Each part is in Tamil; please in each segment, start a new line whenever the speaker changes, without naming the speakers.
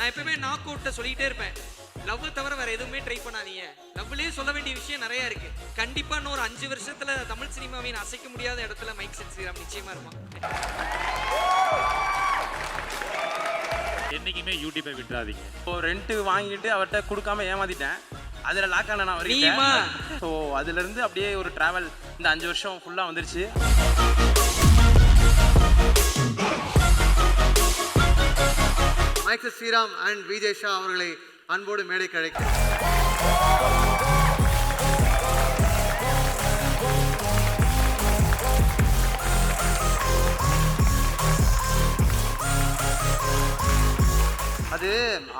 நான் எப்பவுமே நாக் அவுட்டை சொல்லிட்டே இருப்பேன். லவ் தவிர வேற எதுவுமே ட்ரை பண்ணாதீங்க. லவ்லயே சொல்ல வேண்டிய விஷயம் நிறைய இருக்கு. கண்டிப்பா இன்னும் ஒரு அஞ்சு வருஷத்துல தமிழ் சினிமாவின் அசைக்க முடியாத இடத்துல மைக் செட் ஸ்ரீராம் நிச்சயமா இருப்பான்.
என்னைக்குமே யூடியூப்பை விட்டுறாதீங்க.
இப்போ ரெண்ட் வாங்கிட்டு அவர்கிட்ட கொடுக்காம ஏமாத்திட்டேன். அதில் லாக் ஆன நான்? வரைக்கும் ஸோ அதுலேருந்து அப்படியே ஒரு ட்ராவல் இந்த அஞ்சு வருஷம் ஃபுல்லாக வந்துருச்சு.
மைக்ஸ் ஸ்ரீராம் அண்ட் விஜய் ஷா அவர்களை அன்போடு மேடைக்கு அழைக்கிறேன் அது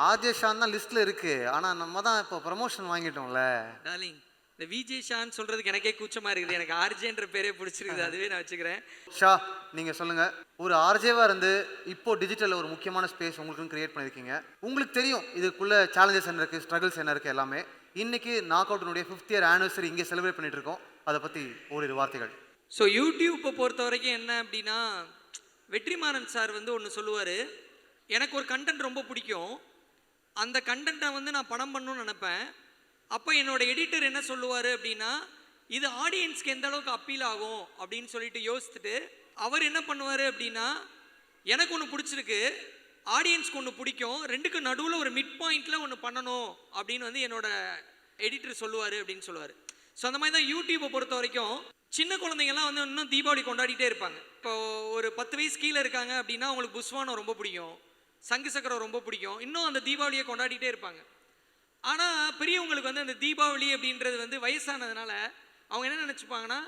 ஆர்ஜே ஷான் தான் லிஸ்ட்ல இருக்கு. ஆனா நம்ம தான் இப்போ ப்ரமோஷன் வாங்கிட்டோம்ல.
டார்லிங் இந்த விஜய் ஷான் சொல்றதுக்கு எனக்கே கூச்சமா இருக்குது. எனக்கு ஆர்ஜேன்ற பேரே பிடிச்சிருக்குது. அதுவே நான் வச்சுக்கிறேன்.
ஷா நீங்க சொல்லுங்க. ஒரு ஆர்ஜேவா இருந்து இப்போ டிஜிட்டல்ல ஒரு முக்கியமான ஸ்பேஸ் உங்களுக்கு கிரியேட் பண்ணிருக்கீங்க உங்களுக்கு தெரியும் இதுக்குள்ள சேலஞ்சஸ் என்ன இருக்கு ஸ்ட்ரகிள்ஸ் என்ன இருக்கு எல்லாமே. இன்னைக்கு நாக் அவுட்னுடைய ஃபிஃப்த் இயர் ஆனிவர்சரி இங்கே செலிப்ரேட் பண்ணிட்டு இருக்கோம் அதை பத்தி ஓரிரு வார்த்தைகள்.
ஸோ யூடியூப்பை பொறுத்த வரைக்கும் என்ன அப்படின்னா வெற்றிமாறன் சார் வந்து ஒன்று சொல்லுவார். எனக்கு ஒரு கண்டென்ட் ரொம்ப பிடிக்கும். அந்த கண்டென்ட்டை வந்து நான் படம் பண்ணணும்னு நினைப்பேன். அப்போ என்னோட எடிட்டர் என்ன சொல்லுவார் அப்படின்னா இது ஆடியன்ஸ்க்கு எந்த அளவுக்கு அப்பீல் ஆகும் அப்படின்னு சொல்லிட்டு யோசிச்சுட்டு அவர் என்ன பண்ணுவார் அப்படின்னா எனக்கு ஒன்று பிடிச்சிருக்கு ஆடியன்ஸ்க்கு ஒன்று பிடிக்கும் ரெண்டுக்கு நடுவில் ஒரு மிட் பாயிண்டில் ஒன்று பண்ணணும் அப்படின்னு வந்து என்னோட எடிட்டர் சொல்லுவார் அப்படின்னு சொல்லுவார். ஸோ அந்த மாதிரி தான் யூடியூப்பை பொறுத்த வரைக்கும் சின்ன குழந்தைங்கலாம் வந்து இன்னும் தீபாவளி கொண்டாடிட்டே இருப்பாங்க. இப்போ ஒரு பத்து வயசு கீழே இருக்காங்க அப்படின்னா அவங்களுக்கு புஸ்வானம் ரொம்ப பிடிக்கும் சங்கு சக்கரம் ரொம்ப பிடிக்கும் இன்னும் அந்த தீபாவளியை கொண்டாடிட்டே இருப்பாங்க. ஆனால் பெரியவங்களுக்கு வந்து அந்த தீபாவளி அப்படின்றது வந்து வயசானதுனால அவங்க என்ன நினச்சிப்பாங்கன்னா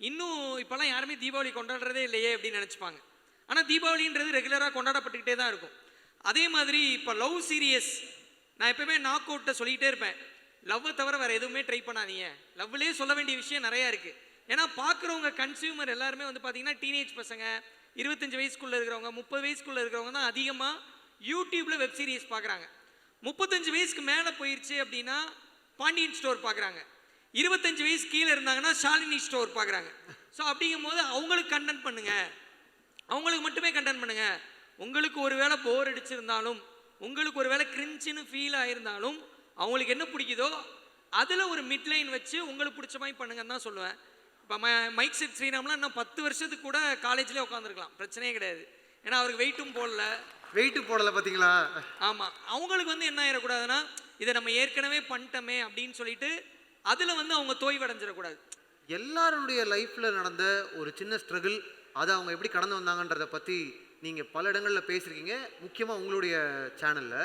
இன்னும் இப்போல்லாம் யாருமே தீபாவளி கொண்டாடுறதே இல்லையே அப்படின்னு நினச்சிப்பாங்க. ஆனால் தீபாவளின்றது ரெகுலராக கொண்டாடப்பட்டுக்கிட்டே தான் இருக்கும். அதே மாதிரி இப்போ லவ் சீரியஸ் நான் எப்பவுமே நாக் அவுட்டை சொல்லிகிட்டே இருப்பேன். லவ்வை தவிர வேறு எதுவுமே ட்ரை பண்ணாதீங்க. லவ்லேயே சொல்ல வேண்டிய விஷயம் நிறையா இருக்குது ஏன்னா பார்க்குறவங்க கன்சியூமர் எல்லாருமே வந்து பார்த்தீங்கன்னா டீனேஜ் பசங்க இருபத்தஞ்சி வயசுக்குள்ளே இருக்கிறவங்க முப்பது வயசுக்குள்ளே இருக்கிறவங்க தான் அதிகமாக யூடியூப்பில் வெப் சீரிஸ் பார்க்குறாங்க முப்பத்தஞ்சு வயசுக்கு மேலே போயிடுச்சு அப்படின்னா பாண்டியன் ஸ்டோர் பார்க்குறாங்க இருபத்தஞ்சு வயசு கீழே இருந்தாங்கன்னா ஷாலினி ஸ்டோர் பார்க்குறாங்க ஸோ அப்படிங்கும் போது அவங்களுக்கு கண்டென்ட் பண்ணுங்க. அவங்களுக்கு மட்டுமே கண்டென்ட் பண்ணுங்க. உங்களுக்கு ஒரு வேளை போர் அடிச்சிருந்தாலும் உங்களுக்கு ஒரு வேளை கிரிஞ்சின்னு ஃபீல் ஆயிருந்தாலும் அவங்களுக்கு என்ன பிடிக்குதோ அதில் ஒரு மிட்லைன் வச்சு உங்களுக்கு பிடிச்ச மாதிரி பண்ணுங்கன்னு தான் சொல்லுவேன். இப்போ ம மைக் செட் ஸ்ரீராம்லாம் இன்னும் பத்து வருஷத்துக்கு கூட காலேஜ்லேயே உட்காந்துருக்கலாம் பிரச்சனையே கிடையாது. ஏன்னா அவருக்கு வெயிட்டும் போடல.
வெயிட் போடல பாத்தீங்களா?
ஆமாம் அவங்களுக்கு வந்து என்ன ஆயிடக்கூடாதுன்னா இதை நம்ம ஏற்கனவே பண்ணிட்டோமே அப்படின்னு சொல்லிட்டு அதில் வந்து அவங்க தோய்வடைஞ்சிடக்கூடாது.
எல்லாருடைய லைஃப்ல நடந்த ஒரு சின்ன ஸ்ட்ரகிள் அதை அவங்க எப்படி கடந்து வந்தாங்கன்றத பத்தி நீங்க பல இடங்கள்ல பேசியிருக்கீங்க. முக்கியமா உங்களுடைய சேனல்ல.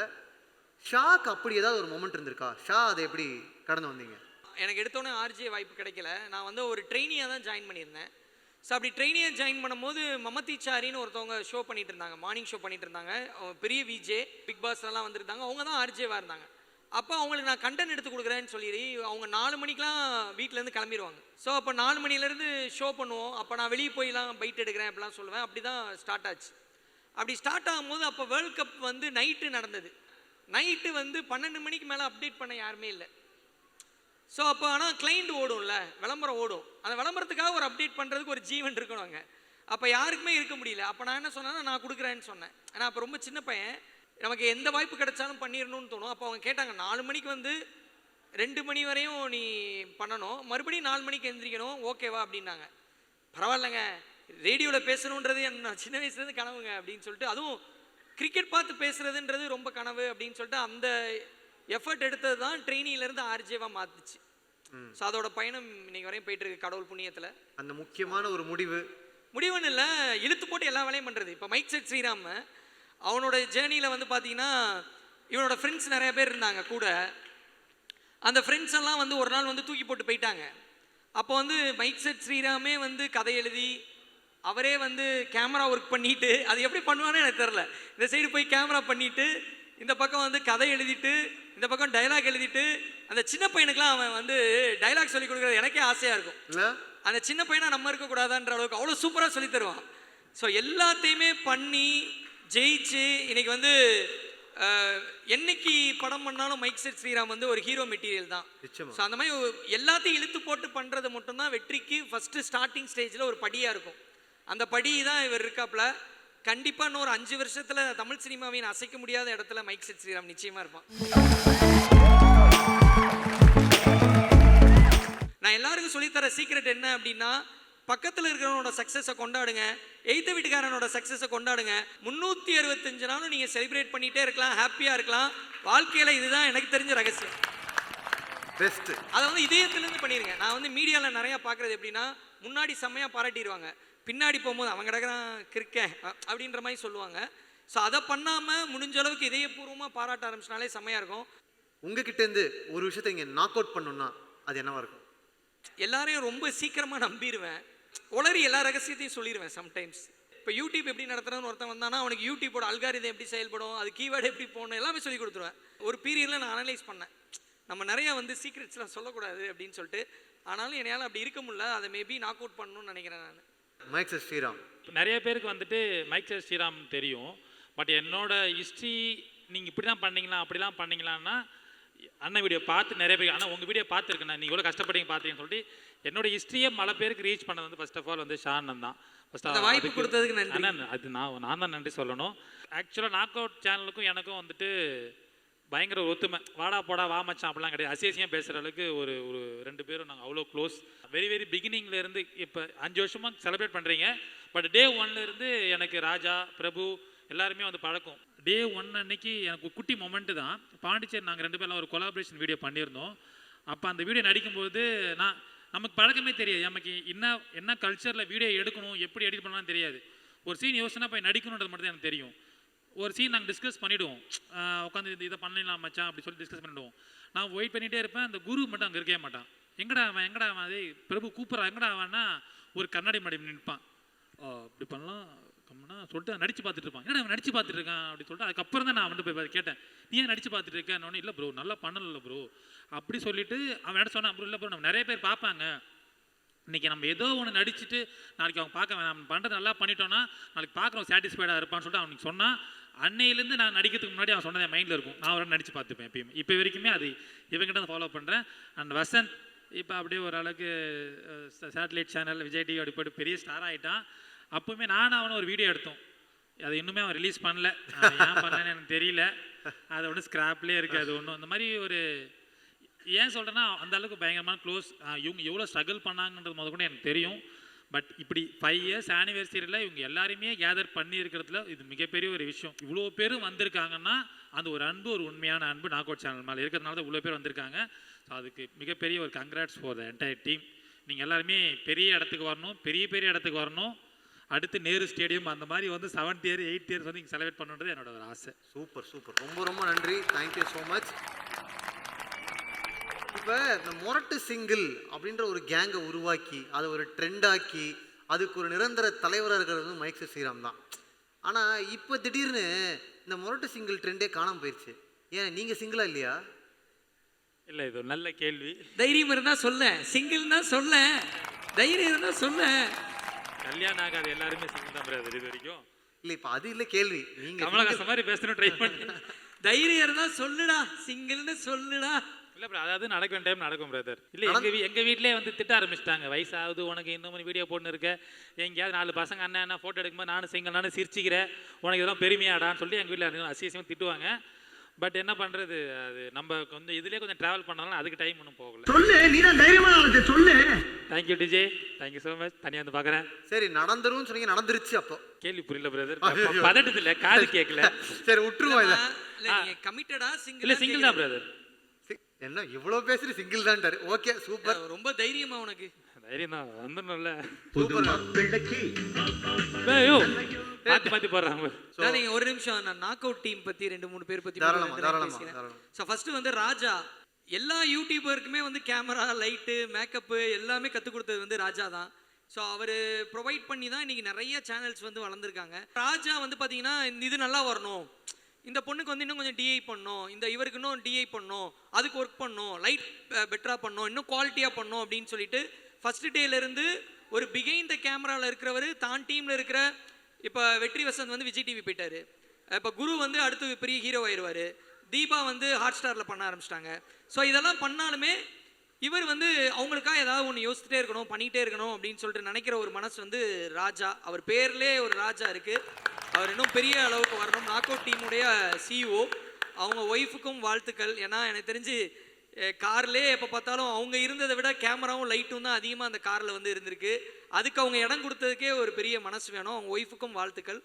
ஷாக்கு அப்படி ஏதாவது ஒரு மொமெண்ட் இருந்திருக்கா? ஷா அதை எப்படி கடந்து வந்தீங்க?
எனக்கு எடுத்தோன்னே ஆர்ஜே வாய்ப்பு கிடைக்கல. நான் வந்து ஒரு ட்ரெயினியாக தான் ஜாயின் பண்ணியிருந்தேன். ஸோ அப்படி ட்ரெயினியை ஜாயின் பண்ணும்போது மமதி சாரின்னு ஒருத்தவங்க ஷோ பண்ணிட்டு இருந்தாங்க மார்னிங் ஷோ பண்ணிட்டு இருந்தாங்க பெரிய விஜே பிக் பாஸ்லாம் வந்திருந்தாங்க. அவங்க தான் ஆர்ஜேவாக இருந்தாங்க. அப்போ அவங்களுக்கு நான் கண்டென்ட் எடுத்து கொடுக்குறேன்னு சொல்லி அவங்க நாலு மணிக்கெலாம் வீட்டிலேருந்து கிளம்பிடுவாங்க ஸோ அப்போ நாலு மணிலேருந்து ஷோ பண்ணுவோம். அப்போ நான் வெளியே போயெலாம் பைட் எடுக்கிறேன் அப்படிலாம் சொல்லுவேன். அப்படி தான் ஸ்டார்ட் ஆச்சு. அப்படி ஸ்டார்ட் ஆகும்போது அப்போ வேர்ல்ட் கப் வந்து நைட்டு நடந்தது. நைட்டு வந்து பன்னெண்டு மணிக்கு மேலே அப்டேட் பண்ண யாருமே இல்லை. ஸோ அப்போ ஆனால் கிளைண்ட் ஓடும்ல விளம்பரம் ஓடும். அந்த விளம்பரத்துக்காக ஒரு அப்டேட் பண்ணுறதுக்கு ஒரு ஜீவன் இருக்கணுங்க அப்போ யாருக்குமே இருக்க முடியல. அப்போ நான் என்ன சொன்னேன்னா நான் கொடுக்குறேன்னு சொன்னேன். ஆனால் அப்போ ரொம்ப சின்ன பையன். நமக்கு எந்த வாய்ப்பு கிடைச்சாலும் பண்ணிடணும்னு தோணும். அப்போ அவங்க கேட்டாங்க நாலு மணிக்கு வந்து ரெண்டு மணி வரையும் நீ பண்ணணும். மறுபடியும் நாலு மணிக்கு எந்திரிக்கணும். ஓகேவா அப்படின்னாங்க. பரவாயில்லைங்க. ரேடியோவில் பேசணுன்றது என்ன சின்ன வயசுலேருந்து கனவுங்க அப்படின்னு சொல்லிட்டு அதுவும் கிரிக்கெட் பார்த்து பேசுறதுன்றது ரொம்ப கனவு அப்படின்னு சொல்லிட்டு அந்த எஃபர்ட் எடுத்தது தான் ட்ரெயினிலேருந்து ஆர்ஜேவாக மாற்றுச்சு ஸோ அதோட பயணம் இன்னைக்கு வரையும் போயிட்டு இருக்கு கடவுள் புண்ணியத்தில்.
அந்த முக்கியமான ஒரு முடிவு.
முடிவுன்னு இல்லை இழுத்து போட்டு எல்லா வேலையும் பண்ணுறது இப்போ மைக் செட் ஸ்ரீராம் அவனோட ஜேர்னியில் வந்து பார்த்தீங்கன்னா இவனோட ஃப்ரெண்ட்ஸ் நிறைய பேர் இருந்தாங்க கூட. அந்த ஃப்ரெண்ட்ஸ் எல்லாம் வந்து ஒரு நாள் வந்து தூக்கி போட்டு போயிட்டாங்க. அப்போ வந்து மைக் செட் ஸ்ரீராமே வந்து கதை எழுதி அவரே வந்து கேமரா ஒர்க் பண்ணிட்டு அது எப்படி பண்ணுவானே எனக்கு தெரில இந்த சைடு போய் கேமரா பண்ணிட்டு இந்த பக்கம் வந்து கதை எழுதிட்டு இந்த பக்கம் டைலாக் எழுதிட்டு அந்த சின்ன பையனுக்குலாம் அவன் வந்து டைலாக் சொல்லி கொடுக்குறது எனக்கே ஆசையாக இருக்கும். அந்த சின்ன பையனா நம்ம இருக்கக்கூடாதான்ற அளவுக்கு அவ்வளோ சூப்பராக சொல்லி தருவான். ஸோ எல்லாத்தையுமே பண்ணி ஜெயிச்சு இன்னைக்கு வந்து என்னைக்கு படம் பண்ணாலும் மைக் செட் ஸ்ரீராம் வந்து ஒரு ஹீரோ மெட்டீரியல் தான். ஸோ அந்த மாதிரி எல்லாத்தையும் இழுத்து போட்டு பண்ணுறது மட்டும்தான் வெற்றிக்கு ஃபஸ்ட்டு ஸ்டார்டிங் ஸ்டேஜில் ஒரு படியாக இருக்கும். அந்த படி தான் இவர் இருக்காப்புல. கண்டிப்பாக இன்னும் ஒரு அஞ்சு வருஷத்தில் தமிழ் சினிமாவின் அசைக்க முடியாத இடத்துல மைக் செட் ஸ்ரீராம் நிச்சயமாக இருப்பான். நான் எல்லாருக்கும் சொல்லித்தர சீக்ரெட் என்ன அப்படின்னா பக்கத்தில் இருக்கிறவனோட சக்ஸஸை கொண்டாடுங்க எய்த்த வீட்டுக்காரனோட சக்ஸஸை கொண்டாடுங்க. முந்நூற்றி அறுபத்தஞ்சு நாளும் நீங்கள் செலிப்ரேட் பண்ணிகிட்டே இருக்கலாம் ஹாப்பியாக இருக்கலாம். வாழ்க்கையில் இதுதான் எனக்கு தெரிஞ்ச ரகசியம்.
பெஸ்ட்
அதை வந்து இதயத்துலேருந்து பண்ணிடுங்க நான் வந்து மீடியாவில் நிறையா பார்க்குறது எப்படின்னா முன்னாடி செம்மையாக பாராட்டிடுவாங்க. பின்னாடி போகும்போது அவன் கிடக்குறான் கிறுக்கன் அ- அப்படின்ற மாதிரி சொல்லுவாங்க. ஸோ அதை பண்ணாமல் முடிஞ்ச அளவுக்கு இதயபூர்வமாக பாராட்ட ஆரம்பிச்சினாலே செம்மையாக இருக்கும்.
உங்ககிட்ட இருந்து ஒரு விஷயத்தை இங்க நாக் அவுட் பண்ணணும்னா அது என்னவா இருக்கும்?
எல்லாரையும் ரொம்ப சீக்கிரமாக நம்பிடுவேன் உளறி எல்லா ரகசியத்தையும் சொல்லிடுவேன் சம்டைம்ஸ் இப்போ யூடியூப் எப்படி நடத்துறதுன்னு ஒருத்தன் வந்தானா அவனுக்கு யூடியூபோட அல்காரிதம் எப்படி செயல்படும் அது கீவேர்டு எப்படி போகணும் எல்லாமே சொல்லி கொடுத்துருவேன். ஒரு பீரியடில் நான் அனலைஸ் பண்ணேன். நம்ம நிறைய வந்து சீக்ரெட்ஸ்லாம் சொல்லக்கூடாது அப்படின்னு சொல்லிட்டு ஆனாலும் என்னால் அப்படி இருக்க முடியல. அதை மேபி நாக் அவுட் பண்ணணும்னு நினைக்கிறேன் நான்.
மைக் சார் ஸ்ரீராம்
நிறைய பேருக்கு வந்துட்டு மைக் சார் ஸ்ரீராம் தெரியும். பட் என்னோட ஹிஸ்ட்ரி நீங்கள் இப்படி தான் பண்ணீங்களா அப்படிலாம் பண்ணீங்களான்னா அண்ணன் வீடியோ பார்த்து நிறைய பேர் ஆனால் உங்கள் வீடியோ பார்த்துருக்கேன் நீங்கள் இவ்வளோ கஷ்டப்பட்டீங்க பார்த்தீங்கன்னு சொல்லிட்டு என்னோட ஹிஸ்ட்ரியை பல பேருக்கு ரீச் பண்ணது வந்து ஃபர்ஸ்ட் ஆஃப் ஆல் வந்து ஷானன் தான். ஃபர்ஸ்ட்
அந்த வாய்ப்பு கொடுத்ததுக்கு நன்றி.
அண்ணன் அது நான் நான் தான் நன்றி சொல்லணும். ஆக்சுவலாக நாக் அவுட் சேனலுக்கும் எனக்கும் வந்துட்டு பயங்கர ஒத்துமை. வாடா போடா வா மச்சான் அப்படிலாம் கிடையாது. அசியசியம் பேசுகிற அளவுக்கு ஒரு ஒரு ரெண்டு பேரும் நாங்கள் அவ்வளோ க்ளோஸ் வெரி வெரி பிகினிங்லேருந்து இப்போ அஞ்சு வருஷமாக செலிப்ரேட் பண்ணுறீங்க பட் டே ஒன்லேருந்து எனக்கு ராஜா பிரபு எல்லாருமே வந்து பழக்கம். டே ஒன் அன்னைக்கு எனக்கு குட்டி மொமெண்ட்டு தான். பாண்டிச்சேரி நாங்கள் ரெண்டு பேரும் ஒரு கொலாபரேஷன் வீடியோ பண்ணியிருந்தோம். அப்போ அந்த வீடியோ நடிக்கும்போது நான் நமக்கு பழக்கமே தெரியாது. நமக்கு என்ன என்ன கல்ச்சரில் வீடியோ எடுக்கணும் எப்படி எடிட் பண்ணலாம்னு தெரியாது. ஒரு சீன் யோசனை போய் நடிக்கணுன்றது மட்டும் தான் எனக்கு தெரியும். ஒரு சீன் நாங்கள் டிஸ்கஸ் பண்ணிவிடுவோம் உட்காந்து இது இதை பண்ணலாம் மச்சான் அப்படி சொல்லி டிஸ்கஸ் பண்ணிவிடுவோம் நான் வெயிட் பண்ணிகிட்டே இருப்பேன் அந்த குரு மட்டும் அங்கே இருக்கவே மாட்டான். எங்கடா அவன் எங்கடா அவன் அதே பிரபு கூப்பிட்றான் எங்கடா அவன்னா ஒரு கண்ணாடி மாடி நிற்பான். ஆ, இப்படி பண்ணலாம் கம்முனா சொல்லிட்டு நடிச்சு பார்த்துட்டு இருப்பான். ஏன்னா அவன் நடிச்சு பார்த்துட்டு இருக்கான் அப்படி சொல்லிட்டு அதுக்கப்புறம் தான் நான் வந்து போய் கேட்டேன். நீ ஏன் நடிச்சு பார்த்துட்டு இருக்கேன் இல்லை ப்ரோ நல்லா பண்ணல ப்ரோ அப்படி சொல்லிட்டு அவன் என்ன சொன்னான் ப்ரோ இல்லை ப்ரோ நம்ம நிறைய பேர் பார்ப்பாங்க. இன்னைக்கு நம்ம ஏதோ ஒன்று நடிச்சுட்டு நாளைக்கு அவங்க பார்க்க வேணாம். நம்ம பண்ணுறது நல்லா பண்ணிட்டோன்னா நாளைக்கு பார்க்குறோம் சாட்டிஸ்ஃபைடாக இருப்பான்னு சொல்லிட்டு அவனுக்கு சொன்னான். அன்னையிலேருந்து நான் நடிக்கிறதுக்கு முன்னாடி அவன் சொன்னது என் மைண்டில் இருக்கும். நான் அவரை நடித்து பார்த்துப்பேன் எப்பயுமே. இப்போ வரைக்குமே அது இவங்கிட்ட தான் ஃபாலோ பண்ணுறேன் அண்ட் வசந்த் இப்போ அப்படியே ஓரளவுக்கு சேட்டலைட் சேனல் விஜய் டிவி அப்படி போட்டு பெரிய ஸ்டார் ஆகிட்டான் அப்போவுமே நானும் அவனை ஒரு வீடியோ எடுத்தோம். அது இன்னுமே அவன் ரிலீஸ் பண்ணல. ஏன் பண்ணலன்னு எனக்கு தெரியல. அது ஒன்றும் ஸ்க்ராப்லேயே இருக்குது அது ஒன்றும் அந்த மாதிரி ஒரு ஏன் சொல்கிறேன்னா அந்த அளவுக்கு பயங்கரமான க்ளோஸ் இவங்க எவ்வளோ ஸ்ட்ரகிள் பண்ணாங்கன்றது முத கூட எனக்கு தெரியும். பட் இப்படி ஃபைவ் இயர்ஸ் ஆனிவர்சரியில் இவங்க எல்லாருமே கேதர் பண்ணி இருக்கிறதுல இது மிகப்பெரிய ஒரு விஷயம். இவ்வளோ பேரும் வந்திருக்காங்கன்னா அந்த ஒரு அன்பு ஒரு உண்மையான அன்பு நாக் அவுட் சேனல் மேலே இருக்கிறதுனால தான் இவ்வளோ பேர் வந்திருக்காங்க. ஸோ அதுக்கு மிகப்பெரிய ஒரு congrats for the entire team நீங்கள் எல்லாருமே பெரிய இடத்துக்கு வரணும் பெரிய பெரிய இடத்துக்கு வரணும். அடுத்து நேரு ஸ்டேடியம் அந்த மாதிரி வந்து செவன்த் இயர் எயிட் இயர்ஸ் வந்து இங்கே செலிப்ரேட் பண்ணுன்றது என்னோட ஒரு ஆசை.
Super super. ரொம்ப ரொம்ப நன்றி. தேங்க்யூ ஸோ மச் இப்போ இந்த முரட்டு சிங்கிள் அப்படின்ற ஒரு கேங்கை உருவாக்கி அதை ஒரு ட்ரெண்டாக்கி அதுக்கு ஒரு நிரந்தர தலைவராக இருக்கிறது வந்து மைக் ஸ்ரீராம் தான். ஆனால் இப்போ திடீர்னு இந்த முரட்டு சிங்கிள் ட்ரெண்டே காணாம போயிடுச்சு ஏன் நீங்கள் சிங்கிளா இல்லையா?
இல்லை இது ஒரு நல்ல கேள்வி.
தைரியம் இருந்தால் சொல்ல சிங்கிள் தான் சொல்ல தைரியம் இருந்தால் சொல்ல
கல்யாணம் ஆகாத எல்லாருமே சிங்கிள் தான் பிரதர் இது வரைக்கும்.
இல்லை இப்போ அது இல்லை கேள்வி. நீங்கள்
கமலஹாசன் மாதிரி பேசணும் ட்ரை பண்ணி.
தைரியம் இருந்தால் சொல்லுடா. சிங்கிள்னு சொல்லுடா.
இல்ல ப்ரோ அதாவது நடக்க வேண்டிய டைம் நடக்கும் பிரதர் இல்ல எங்க வீ எங்க வீட்லயே வந்து திட்ட ஆரம்பிச்சிட்டாங்க. வயசாகுது உனக்கு மாதிரி வீடியோ போட்டு இருக்க. எங்கேயாவது நாலு பசங்க அண்ணன் என்ன போட்டோ எடுக்கும்போது நானும் சிங்கிள் நானும் சிரிச்சிக்கிறேன். உனக்கு இதெல்லாம் பெருமையாடான்னு சொல்லி எங்க வீட்டில் அசியசியமாக திட்டுவாங்க. பட் என்ன பண்றது? அது நம்ம கொஞ்சம் இதுலயே கொஞ்சம் டிராவல் பண்ணாலும் அதுக்கு டைம் ஒன்றும் போகல.
சொல்லு நீ தான் தைரியமா ஆளு சொல்லு.
Thank you DJ thank you so much தனியாக வந்து பார்க்குறேன்
சரி நடந்துரும்னு சொன்னீங்க நடந்துருச்சு அப்போ.
கேள்வி புரியல பிரதர் பதட்டத்தில் இல்லை காது கேட்கல
சரி விட்டுருவோம் இதை.
இல்லை கமிட்டடா சிங்கிள்
இல்லை சிங்கிள் தான் பிரதர்
சி- என்ன இவ்வளோ பேசுறது சிங்கிள் தான்ட்டாரு. ஓகே சூப்பர்
ரொம்ப தைரியமா உனக்கு.
தைரியம் தான் வந்துடணும்ல.
புது
போடுறாங்க
நீங்க ஒரு நிமிஷம் நான் நாக் அவுட் டீம் பத்தி ரெண்டு மூணு பேர் பத்தி
தாராளமா.
ஸோ ஃபர்ஸ்ட் வந்து ராஜா. எல்லா யூடியூபருக்குமே வந்து கேமரா லைட்டு மேக்கப்பு எல்லாமே கற்றுக் கொடுத்தது வந்து ராஜா தான். ஸோ அவர் ப்ரொவைட் பண்ணி தான் இன்னைக்கு நிறைய சேனல்ஸ் வந்து வளர்ந்துருக்காங்க. ராஜா வந்து பார்த்தீங்கன்னா இது நல்லா வரணும். இந்த பொண்ணுக்கு வந்து இன்னும் கொஞ்சம் டிஐ பண்ணும். இந்த இவருக்கு இன்னும் டிஐ பண்ணும். அதுக்கு ஒர்க் பண்ணும். லைட் பெட்டராக பண்ணும். இன்னும் குவாலிட்டியாக பண்ணும் அப்படின்னு சொல்லிட்டு ஃபர்ஸ்ட் டேலேருந்து ஒரு பிகைண்ட் த கேமராவில் இருக்கிறவர் தான் டீமில் இருக்கிற இப்போ வெற்றி வசந்த் வந்து விஜய் டிவி போயிட்டாரு. இப்போ குரு வந்து அடுத்து பெரிய ஹீரோ ஆயிடுவார் தீபா வந்து ஹாட் ஸ்டாரில் பண்ண ஆரம்பிச்சிட்டாங்க. ஸோ இதெல்லாம் பண்ணாலுமே இவர் வந்து அவங்களுக்காக ஏதாவது ஒன்று யோசிச்சுட்டே இருக்கணும் பண்ணிகிட்டே இருக்கணும் அப்படின்னு சொல்லிட்டு நினைக்கிற ஒரு மனசு வந்து ராஜா. அவர் பேர்லேயே ஒரு ராஜா இருக்குது அவர் இன்னும் பெரிய அளவுக்கு வரணும். நாக் அவுட் டீமுடைய சிஇஓ அவங்க ஒய்ஃபுக்கும் வாழ்த்துக்கள். ஏன்னா எனக்கு தெரிஞ்சு கார்லேயே எப்போ பார்த்தாலும் அவங்க இருந்ததை விட கேமராவும் லைட்டும் தான் அதிகமாக அந்த காரில் வந்து இருந்திருக்கு. அதுக்கு அவங்க இடம் கொடுத்ததுக்கே ஒரு பெரிய மனசு வேணும். அவங்க ஒய்ஃபுக்கும் வாழ்த்துக்கள்.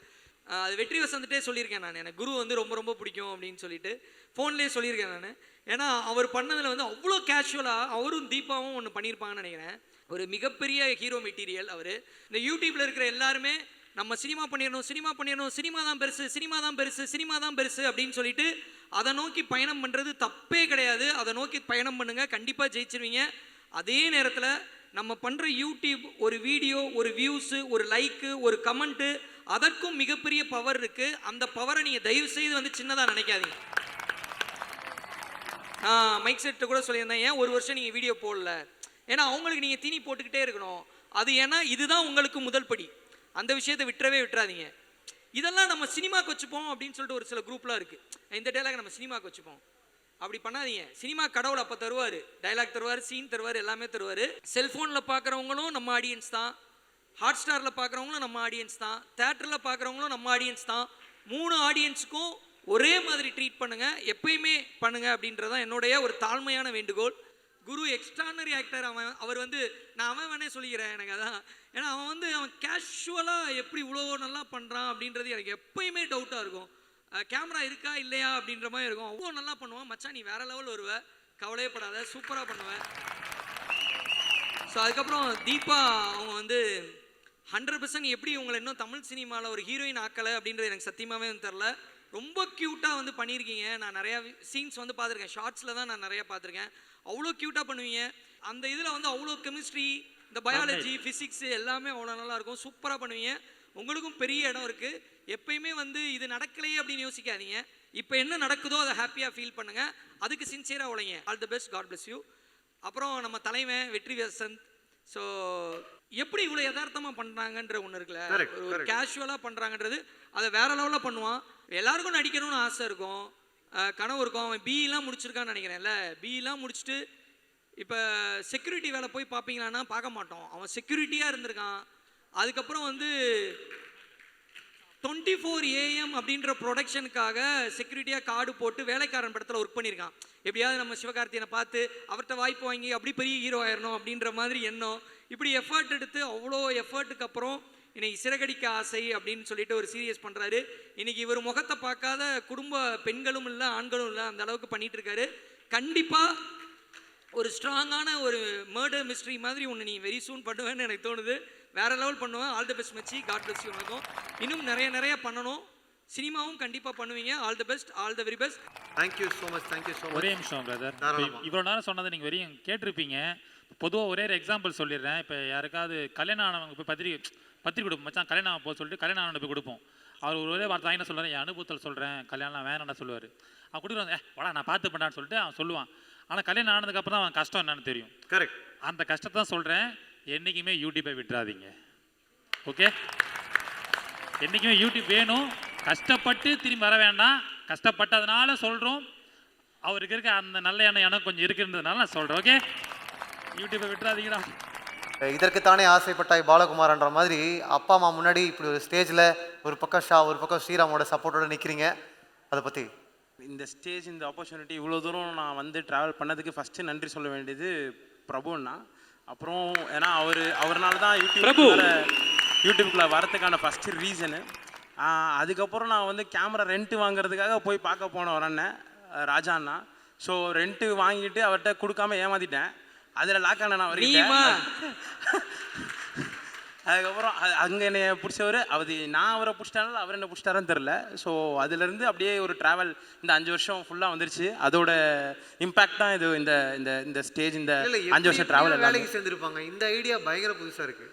அது வெற்றி வசந்துட்டே சொல்லியிருக்கேன் நான். எனக்கு குரு வந்து ரொம்ப ரொம்ப பிடிக்கும் அப்படின்னு சொல்லிட்டு ஃபோன்லேயே சொல்லியிருக்கேன் நான். ஏன்னா அவர் பண்ணதில் வந்து அவ்வளோ கேஷுவலாக அவரும் தீபாவும் ஒன்று பண்ணியிருப்பாங்கன்னு நினைக்கிறேன். ஒரு மிகப்பெரிய ஹீரோ மெட்டீரியல் அவர். இந்த யூடியூப்பில் இருக்கிற எல்லாருமே நம்ம சினிமா பண்ணிடணும் சினிமா பண்ணிடணும் சினிமா தான் பெருசு சினிமா தான் பெருசு சினிமா தான் பெருசு அப்படின்னு சொல்லிட்டு அதை நோக்கி பயணம் பண்ணுறது தப்பே கிடையாது. அதை நோக்கி பயணம் பண்ணுங்கள் கண்டிப்பாக ஜெயிச்சிருவீங்க. அதே நேரத்தில் நம்ம பண்ணுற யூடியூப் ஒரு வீடியோ ஒரு வியூஸு ஒரு லைக்கு ஒரு கமெண்ட்டு அதற்கும் மிகப்பெரிய பவர் இருக்குது அந்த பவரை நீங்கள் தயவு செய்து வந்து சின்னதாக நினைக்காதீங்க. மைக் செட்டு கூட சொல்லியிருந்தேன் ஏன் ஒரு வருஷம் நீங்கள் வீடியோ போடல? ஏன்னா அவங்களுக்கு நீங்கள் தீனி போட்டுக்கிட்டே இருக்கணும். அது ஏன்னா இதுதான் உங்களுக்கு முதல் படி. அந்த விஷயத்தை விட்டுறவே விட்டுறாதீங்க. இதெல்லாம் நம்ம சினிமாக்கு வச்சுப்போம் அப்படின்னு சொல்லிட்டு ஒரு சில குரூப்லாம் இருக்குது இந்த டைலாக் நம்ம சினிமாக்கு வச்சுப்போம். அப்படி பண்ணாதீங்க. சினிமா கடவுள் அப்போ தருவார். டைலாக் தருவார் சீன் தருவார் எல்லாமே தருவார். செல்ஃபோனில் பார்க்குறவங்களும் நம்ம ஆடியன்ஸ் தான். ஹாட் ஸ்டாரில் பார்க்குறவங்களும் நம்ம ஆடியன்ஸ் தான். தேட்டரில் பார்க்குறவங்களும் நம்ம ஆடியன்ஸ் தான். மூணு ஆடியன்ஸுக்கும் ஒரே மாதிரி ட்ரீட் பண்ணுங்கள் எப்பயுமே பண்ணுங்கள் அப்படின்றது தான் என்னுடைய ஒரு தாழ்மையான வேண்டுகோள். குரு எக்ஸ்ட்ரானரி ஆக்டர் அவன் அவர் வந்து நான் அவன் வேணே சொல்லிக்கிறேன் எனக்கு அதான். ஏன்னா அவன் வந்து அவன் கேஷுவலாக எப்படி இவ்வளோ நல்லா பண்ணுறான் அப்படின்றது எனக்கு எப்பயுமே டவுட்டாக இருக்கும். கேமரா இருக்கா இல்லையா அப்படின்ற மாதிரி இருக்கும். அவ்வளோ நல்லா பண்ணுவான். மச்சான் நீ வேற லெவல் வருவ. கவலையே படாத. சூப்பராக பண்ணுவேன். ஸோ அதுக்கப்புறம் தீபா அவங்க வந்து ஹண்ட்ரட் பர்சன்ட் எப்படி உங்களை இன்னும் தமிழ் சினிமாவில் ஒரு ஹீரோயின் ஆக்கலை அப்படின்றது எனக்கு சத்தியமாகவே வந்து தெரில ரொம்ப க்யூட்டாக வந்து பண்ணியிருக்கீங்க. நான் நிறையா சீன்ஸ் வந்து பார்த்துருக்கேன். ஷார்ட்ஸில் தான் நான் நிறையா பார்த்துருக்கேன். அவ்வளோ க்யூட்டாக பண்ணுவீங்க. அந்த இதில் வந்து அவ்வளோ கெமிஸ்ட்ரி இந்த பயாலஜி ஃபிசிக்ஸ் எல்லாமே அவ்வளோ நல்லா இருக்கும். சூப்பராக பண்ணுவீங்க. உங்களுக்கும் பெரிய இடம் இருக்குது எப்பயுமே வந்து இது நடக்கலையே அப்படின்னு யோசிக்காதீங்க. இப்போ என்ன நடக்குதோ அதை ஹாப்பியாக ஃபீல் பண்ணுங்கள் அதுக்கு சின்சியராக உழைங்க. All the best god bless you அப்புறம் நம்ம தலைவன் வெற்றி வசந்த் ஸோ எப்படி இவ்வளோ யதார்த்தமாக பண்ணுறாங்கன்ற ஒன்று இருக்குல்ல. ஒரு-. கேஷுவலாக பண்ணுறாங்கன்றது அதை வேற லெவலில் பண்ணுவான். எல்லாருக்கும் நடிக்கணும்னு ஆசை இருக்கும். கனவு இருக்கும் அவன் பிஇலாம் முடிச்சிருக்கான்னு நினைக்கிறேன்ல. பிஇலாம் முடிச்சுட்டு இப்போ செக்யூரிட்டி வேலை போய் பார்ப்பீங்களான்னா பார்க்க மாட்டோம். அவன் செக்யூரிட்டியாக இருந்திருக்கான். அதுக்கப்புறம் வந்து டுவெண்ட்டி ஃபோர் ஏஎம் அப்படின்ற ப்ரொடக்ஷனுக்காக செக்யூரிட்டியாக கார்டு போட்டு வேலைக்காரன் படத்தில் ஒர்க் பண்ணியிருக்கான். எப்படியாவது நம்ம சிவகார்த்தியனை பார்த்து அவர்கிட்ட வாய்ப்பு வாங்கி அப்படி பெரிய ஹீரோ ஆயிடணும் அப்படின்ற மாதிரி எண்ணம். இப்படி எஃபர்ட் எடுத்து அவ்வளோ எஃபர்ட்டுக்கு அப்புறம் இன்னைக்கு சிறகடிக்க ஆசை அப்படின்னு சொல்லிட்டு ஒரு சீரியஸ் பண்ணுறாரு இன்னைக்கு இவர் முகத்தை பார்க்காத குடும்ப பெண்களும் இல்லை ஆண்களும் இல்லை அந்த அளவுக்கு பண்ணிட்டு இருக்காரு. கண்டிப்பாக ஒரு ஸ்ட்ராங்கான ஒரு மர்டர் மிஸ்ட்ரி மாதிரி ஒன்று நீ வெரி சூன் பண்ணுவேன்னு எனக்கு தோணுது. வேற லெவல் பண்ணுவேன். ஆல் தி பெஸ்ட் மச்சி. காட் பெஸ்ட் உனக்கும். இன்னும் நிறைய நிறைய பண்ணணும். சினிமாவும் கண்டிப்பாக பண்ணுவீங்க. All the best all the very best
thank you so much thank you so
ஒரே
மச்
நிமிஷம் பிரதர்
தாராளமா.
இவ்வளோ நேரம் சொன்னதை நீங்கள் வரையும் கேட்டிருப்பீங்க. பொதுவாக ஒரே ஒரு எக்ஸாம்பிள் சொல்லிடுறேன். இப்போ யாருக்காவது கல்யாணம் ஆனவங்க போய் பத்திரிக்கை பத்திரிக்கை கொடுப்போம். மச்சான் கல்யாணம் போக சொல்லிட்டு கல்யாணம் ஆனவங்க போய் கொடுப்போம். அவர் ஒரு ஒரே வார்த்தை என்ன சொல்கிறார் என் அனுபவத்தில் சொல்கிறேன் கல்யாணம் வேணாம்னு சொல்லுவார். அவன் கொடுக்குறாங்க ஏ வாடா நான் பார்த்து பண்ணான்னு சொல்லிட்டு அவன் சொல்லுவான். ஆனால் கல்யாணம் ஆனதுக்கப்புறம் தான் அவன் கஷ்டம் என்னன்னு தெரியும்.
கரெக்ட்
அந்த கஷ்டத்தை தான் சொல்கிறேன் என்றைக்குமே யூடியூப்பை விட்டுறாதீங்க. ஓகே என்றைக்குமே யூடியூப் வேணும். கஷ்டப்பட்டு திரும்பி வர வேண்டாம். கஷ்டப்பட்டதுனால சொல்கிறோம் அவருக்கு இருக்க அந்த நல்ல எண்ணம் எனக்கு கொஞ்சம் இருக்குன்றதுனால நான் சொல்கிறேன் ஓகே யூடியூப்பை விட்டுறாதீங்கடா.
இதற்குத்தானே ஆசைப்பட்டாய் பாலகுமார்ன்ற மாதிரி அப்பா அம்மா முன்னாடி இப்படி ஒரு ஸ்டேஜில் ஒரு பக்கம் ஷா ஒரு பக்கம் ஸ்ரீராமோட சப்போர்ட்டோட நிற்கிறீங்க அதை பற்றி
இந்த ஸ்டேஜ் இந்த ஆப்பர்ச்சுனிட்டி இவ்வளோ தூரம் நான் வந்து ட்ராவல் பண்ணதுக்கு ஃபஸ்ட்டு நன்றி சொல்ல வேண்டியது பிரபுண்ணா அப்புறம் ஏன்னா அவர் அவர்னால தான். யூடியூப் யூடியூப்குள்ளே வரதுக்கான ஃபஸ்ட்டு ரீசனு அதுக்கப்புறம் நான் வந்து கேமரா ரெண்ட் வாங்குறதுக்காக போய் பார்க்க போன ஒரு அண்ணன் ராஜா அண்ணா. ஸோ ரெண்ட்டு வாங்கிட்டு அவர்கிட்ட கொடுக்காம ஏமாத்திட்டேன். அதில் லாக் ஆன நான் வரைக்கும் அதுக்கப்புறம் அங்கே என்னை பிடிச்சவர் அவர் நான் அவரை பிடிச்சிட்டாலும் அவர் என்ன பிடிச்சிட்டாருன்னு தெரில ஸோ அதுலேருந்து அப்படியே ஒரு ட்ராவல் இந்த அஞ்சு வருஷம் ஃபுல்லாக வந்துருச்சு. அதோட இம்பேக்ட் தான் இது இந்த இந்த இந்த ஸ்டேஜ் இந்த அஞ்சு வருஷம் ட்ராவல்
வேலைக்கு சேர்ந்துருப்பாங்க. இந்த ஐடியா பயங்கர புதுசாக இருக்குது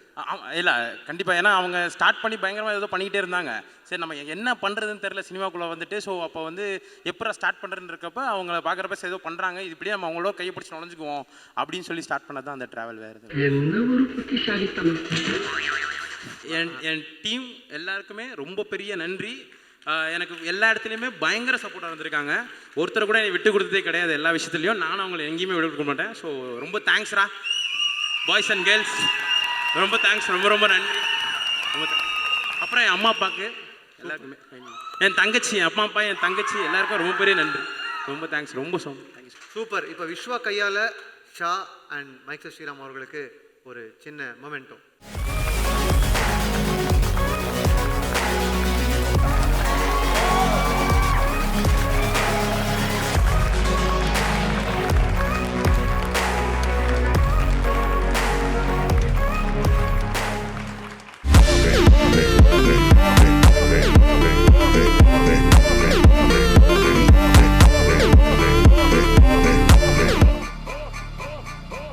இல்லை கண்டிப்பாக ஏன்னா அவங்க ஸ்டார்ட் பண்ணி பயங்கரமாக ஏதோ பண்ணிக்கிட்டே இருந்தாங்க. சரி நம்ம என்ன பண்ணுறதுன்னு தெரில சினிமாக்குள்ளே வந்துட்டு. ஸோ அப்போ வந்து எப்போ ஸ்டார்ட் பண்ணுறதுன்னு இருக்கப்ப அவங்கள பார்க்குறப்ப சரி ஏதோ பண்ணுறாங்க இது இப்படியே நம்ம அவங்களோட கையை பிடிச்சி நுழைஞ்சுக்குவோம் அப்படின்னு சொல்லி ஸ்டார்ட் பண்ணது தான் அந்த ட்ராவல் வேறு என் என் டீம் எல்லாருக்குமே ரொம்ப பெரிய நன்றி. எனக்கு எல்லா இடத்துலையுமே பயங்கர சப்போர்ட்டாக இருந்திருக்காங்க. ஒருத்தர் கூட என்னை விட்டு கொடுத்ததே கிடையாது எல்லா விஷயத்துலையும். நானும் அவங்களை எங்கேயுமே விட்டு கொடுக்க மாட்டேன். ஸோ ரொம்ப தேங்க்ஸ்ரா பாய்ஸ் அண்ட் கேர்ள்ஸ் ரொம்ப தேங்க்ஸ் ரொம்ப ரொம்ப நன்றி. ரொம்ப. அப்புறம் என் அம்மா அப்பாவுக்கு எல்லாருக்குமே என் தங்கச்சி என் அப்பா அப்பா என் தங்கச்சி எல்லாருக்கும் ரொம்ப பெரிய நன்றி. ரொம்ப தேங்க்ஸ் ரொம்ப சோ
சூப்பர் இப்போ விஸ்வா கையால் ஷா அண்ட் மைக்கேல் ஸ்ரீராம் அவர்களுக்கு ஒரு சின்ன மொமெண்டோ